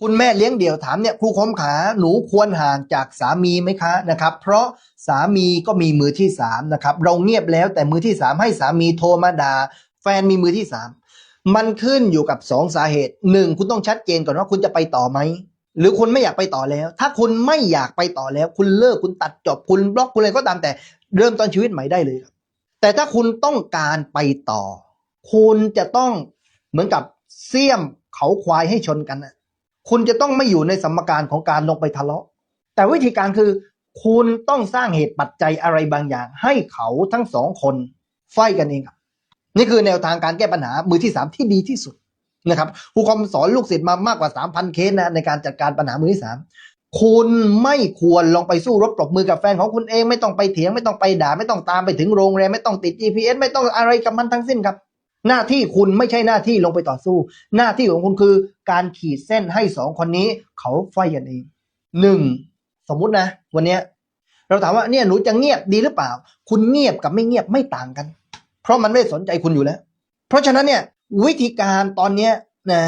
คุณแม่เลี้ยงเดี่ยวถามเนี่ยครูคมขาหนูควรห่างจากสามีไหมคะนะครับ เพราะสามีก็มีมือที่สามนะครับเราเงียบแล้วแต่มือที่สามให้สามีโทรมาด่าแฟนมีมือที่สามมันขึ้นอยู่กับสองสาเหตุหนึ่งคุณต้องชัดเจนก่อนว่าคุณจะไปต่อไหมหรือคุณไม่อยากไปต่อแล้ว ถ้าคุณไม่อยากไปต่อแล้ว คุณเลิกคุณตัดจบคุณบล็อกคุณอะไรก็ตามแต่เริ่มต้นชีวิตใหม่ได้เลยครับ แต่ถ้าคุณต้องการไปต่อ คุณจะต้องเหมือนกับเสี้ยมเขาควายให้ชนกันนะ คุณจะต้องไม่อยู่ในสมการของการลงไปทะเลาะ แต่วิธีการคือ คุณต้องสร้างเหตุปัจจัยอะไรบางอย่าง ให้เขาทั้งสองคนไฟกันเองครับ นี่คือแนวทางการแก้ปัญหามือที่สามที่ดีที่สุดนะครับครูคอมสอนลูกศิษย์มามากกว่า 3,000 เคสนะในการจัดการปัญหามือที่สามคุณไม่ควรลองไปสู้รบปรบมือกับแฟนของคุณเองไม่ต้องไปเถียงไม่ต้องไปด่า ไม่ต้องตามไปถึงโรงแรมไม่ต้องติด GPS ไม่ต้องอะไรกับมันทั้งสิ้นครับ หน้าที่คุณไม่ใช่หน้าที่ลงไปต่อสู้ หน้าที่ของคุณคือการขีดเส้นให้สองคนนี้เขาไฟกันเองหนึ่งสมมุตินะ วันเนี้ยเราถามว่าเนี่ยหนูจะเงียบดีหรือเปล่า คุณเงียบกับไม่เงียบไม่ต่างกัน เพราะมันไม่สนใจคุณอยู่แล้ว เพราะฉะนั้นเนี่ยวิธีการตอนเนี้ยนะ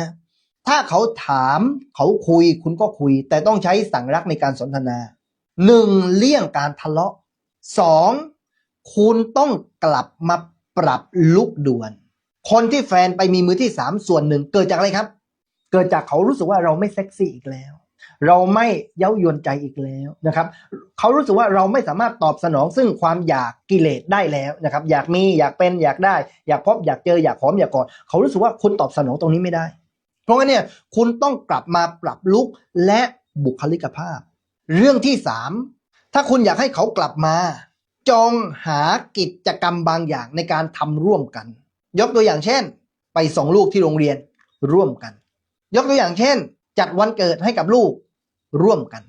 ถ้าเขาถามเขาคุยคุณก็คุย แต่ต้องใช้สั่งรักในการสนทนาหนึ่งเลี่ยงการทะเลาะสองคุณต้องกลับมาปรับลุกด่วน คนที่แฟนไปมีมือที่สามส่วนหนึ่งเกิดจากอะไรครับ เกิดจากเขารู้สึกว่าเราไม่เซ็กซี่อีกแล้ว เราไม่เย้ายวนใจอีกแล้วนะครับ เขารู้สึกว่าเราไม่สามารถตอบสนองซึ่งความอยากกิเลสได้แล้วนะครับ อยากมีอยากเป็นอยากได้ อยากพบอยากเจออยากหอมอยากกอดเขารู้สึกว่าคุณตอบสนองตรงนี้ไม่ได้ เพราะงั้นเนี่ยคุณต้องกลับมาปรับลุกและบุคลิกภาพ เรื่องที่สามถ้าคุณอยากให้เขากลับมา จองหากิจกรรมบางอย่างในการทำร่วมกัน ยกตัวอย่างเช่น ไปส่งลูกที่โรงเรียนร่วมกัน ยกตัวอย่างเช่น จัดวันเกิดให้กับลูกร่วมกัน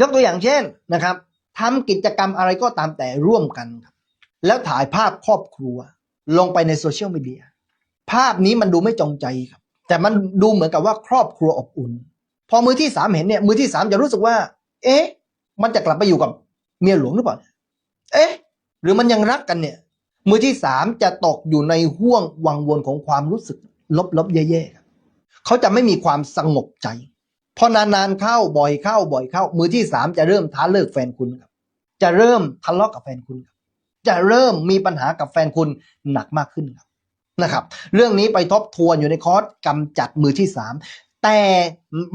ยกตัวอย่างเช่นนะครับทำกิจกรรมอะไรก็ตามแต่ร่วมกันครับ แล้วถ่ายภาพครอบครัว ลงไปในโซเชียลมีเดียภาพนี้มันดูไม่จงใจครับ แต่มันดูเหมือนกับว่าครอบครัวอบอุ่น พอมือที่สามเห็นเนี่ย มือที่สามจะรู้สึกว่า เอ๊ะ มันจะกลับไปอยู่กับเมียหลวงหรือเปล่า เอ๊ะ หรือมันยังรักกันเนี่ย มือที่สามจะตกอยู่ในห่วงวังวนของความรู้สึกลบๆแย่ๆเขาจะไม่มีความสงบใจพอนานๆเข้าบ่อยเข้าบ่อยเข้า มือที่สามจะเริ่มท้าเลิกแฟนคุณครับ จะเริ่มทะเลาะกับแฟนคุณครับ จะเริ่มมีปัญหากับแฟนคุณหนักมากขึ้นครับนะครับ เรื่องนี้ไปทบทวนอยู่ในคอร์สกำจัดมือที่สามแต่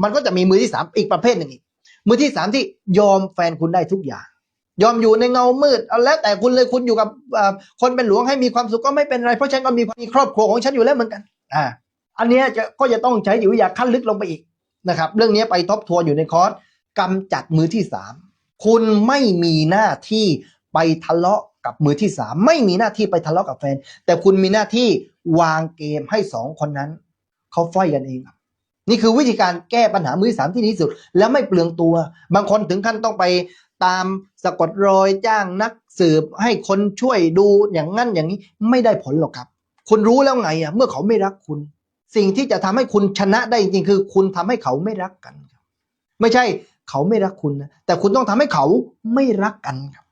มันก็จะมีมือที่สามอีกประเภทหนึ่งอีกมือที่สามที่ยอมแฟนคุณได้ทุกอย่าง ยอมอยู่ในเงามืดเอาแล้วแต่คุณเลยคุณอยู่กับคนเป็นหลวงให้มีความสุขก็ไม่เป็นไร เพราะฉันก็มีมีครอบครัวของฉันอยู่แล้วเหมือนกัน อ่า อันนี้จะก็จะต้องใช้จิตวิทยาขั้นลึกลงไปอีกนะครับ เรื่องนี้ไปทบทวนอยู่ในคอร์สกำจัดมือที่สามคุณไม่มีหน้าที่ไปทะเลาะกับมือที่สามไม่มีหน้าที่ไปทะเลาะกับแฟน แต่คุณมีหน้าที่วางเกมให้สองคนนั้นเขาไฟกันเองครับ นี่คือวิธีการแก้ปัญหามือสามที่ดีที่สุด แล้วไม่เปลืองตัว บางคนถึงขั้นต้องไปตามสะกดรอยจ้างนักสืบ ให้คนช่วยดูอย่างนั้นอย่างนี้ไม่ได้ผลหรอกครับ คุณรู้แล้วไงอะเมื่อเขาไม่รักคุณ สิ่งที่จะทำให้คุณชนะได้จริงๆคือ คุณทำให้เขาไม่รักกัน ไม่ใช่เขาไม่รักคุณนะแต่คุณต้องทำให้เขาไม่รักกันครับ